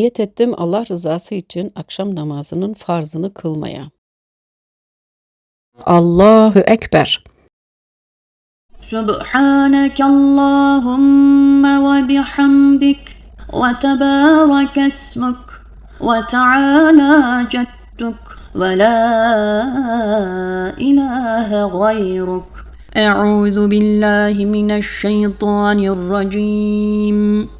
Niyet ettim Allah rızası için akşam namazının farzını kılmaya. Allahu Ekber. Subhaneke Allahümme ve bihamdik ve tebarek esmuk ve teala cedduk ve la ilahe gayruk. Euzu billahi mineşşeytanirracim.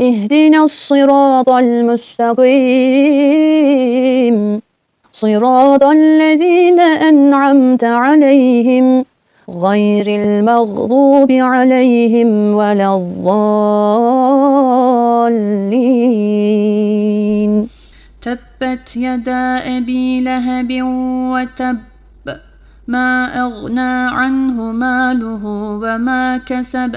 اهدنا الصراط المستقيم. صراط الذين أنعمت عليهم غير المغضوب عليهم ولا الضالين. تبت يدا أبي لهب وتب ما أغنى عنه ماله وما كسب.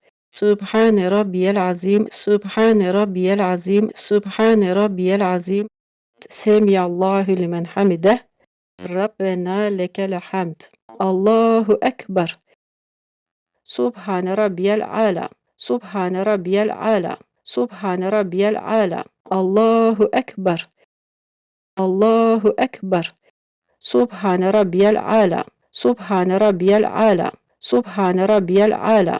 سبحان ربي العظيم سبحان ربي العظيم سبحان ربي العظيم. سمع الله لمن حمده. ربنا لك الحمد. الله أكبر. سبحان ربي العالى سبحان ربي العالى سبحان ربي العالى الله أكبر. الله أكبر. سبحان ربي العالى سبحان ربي العالى سبحان ربي العالى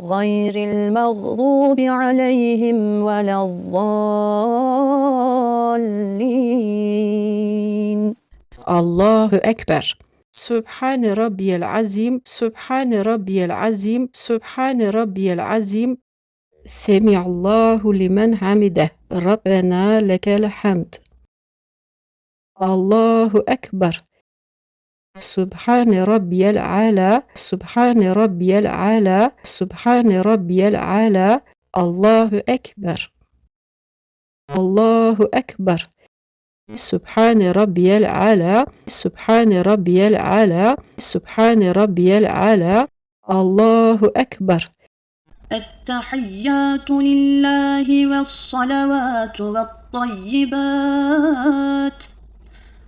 غير المغضوب عليهم ولا الضالين. الله أكبر. سبحان ربي العظيم سبحان ربي العظيم سبحان ربي العظيم. سمع الله لمن حمده. ربنا لك الحمد. الله أكبر. سبحان ربي العلى سبحان ربي العلى سبحان ربي العلى الله أكبر. الله أكبر. سبحان ربي العلى سبحان ربي العلى سبحان ربي العلى الله أكبر. التحيات لله والصلوات والطيبات.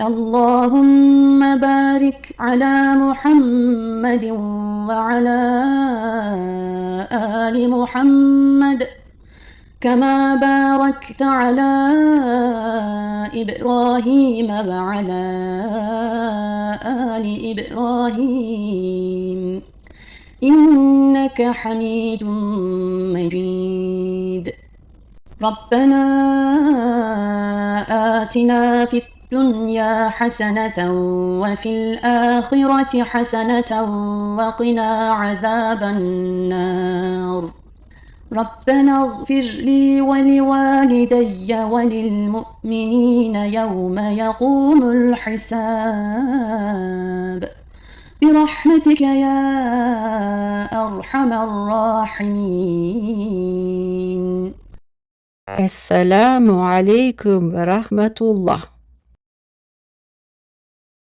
اللهم بارك على محمد وعلى آل محمد كما باركت على إبراهيم وعلى آل إبراهيم. إنك حميد مجيد. ربنا آتنا في الدنيا حسنة وفي الآخرة حسنة وقنا عذاب النار. ربنا اغفر لي ولوالدي وللمؤمنين يوم يقوم الحساب. برحمتك يا أرحم الراحمين. السلام عليكم ورحمة الله.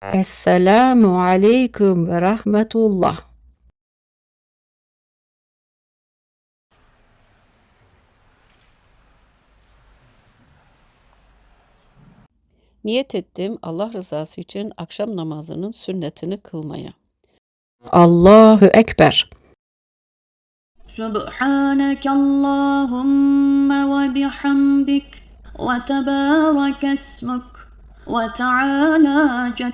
Esselamu aleyküm ve rahmetullah. Niyet ettim Allah rızası için akşam namazının sünnetini kılmaya. Allahu Ekber. Subhaneke Allahümme ve bihamdik ve tebarek esmuk ve teala cek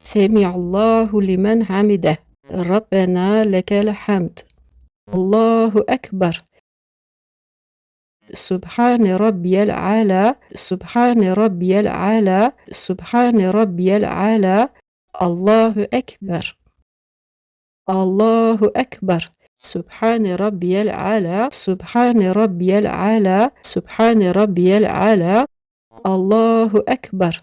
Azim. Semiallahu limen hamide. Rabbena lekel hamd. Allahu Ekber. سبحان ربي الأعلى سبحان ربي الأعلى سبحان ربي الأعلى الله أكبر الله أكبر سبحان ربي الأعلى سبحان ربي الأعلى سبحان ربي الأعلى الله أكبر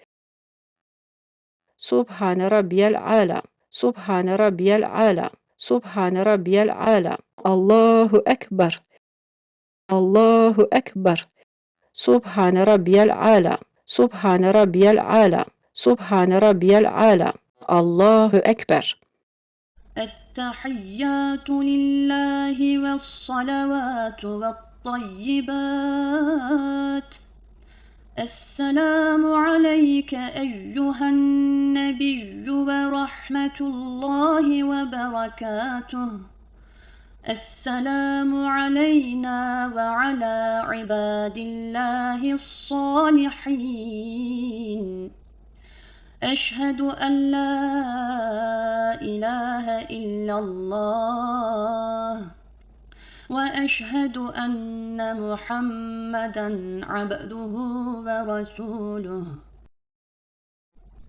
سبحان ربي العالى سبحان ربي العالى سبحان ربي العالى الله أكبر الله أكبر. سبحان ربي العالى سبحان ربي العالى سبحان ربي العالى الله أكبر. التحيات لله والصلوات والطيبات. السلام عليك أيها النبي ورحمة الله وبركاته. السلام علينا وعلى عباد الله الصالحين. أشهد أن لا إله إلا الله. وأشهد أن محمدا عبده ورسوله.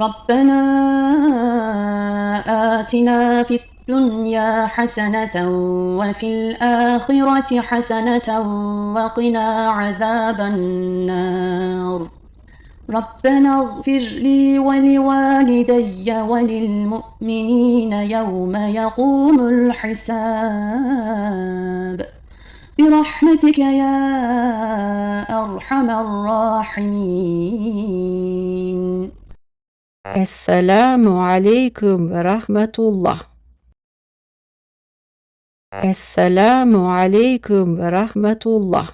ربنا آتنا في الدنيا حسنة وفي الآخرة حسنة وقنا عذاب النار. ربنا اغفر لي ولوالدي وللمؤمنين يوم يقوم الحساب. برحمتك يا أرحم الراحمين. السلام عليكم ورحمة الله السلام عليكم ورحمة الله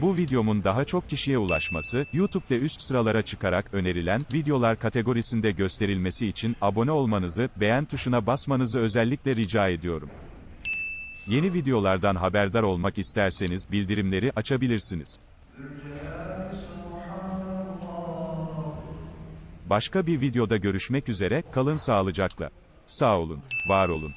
Bu videomun daha çok kişiye ulaşması, YouTube'da üst sıralara çıkarak önerilen videolar kategorisinde gösterilmesi için abone olmanızı, beğen tuşuna basmanızı özellikle rica ediyorum. Yeni videolardan haberdar olmak isterseniz bildirimleri açabilirsiniz. Başka bir videoda görüşmek üzere, kalın sağlıcakla. Sağ olun, var olun.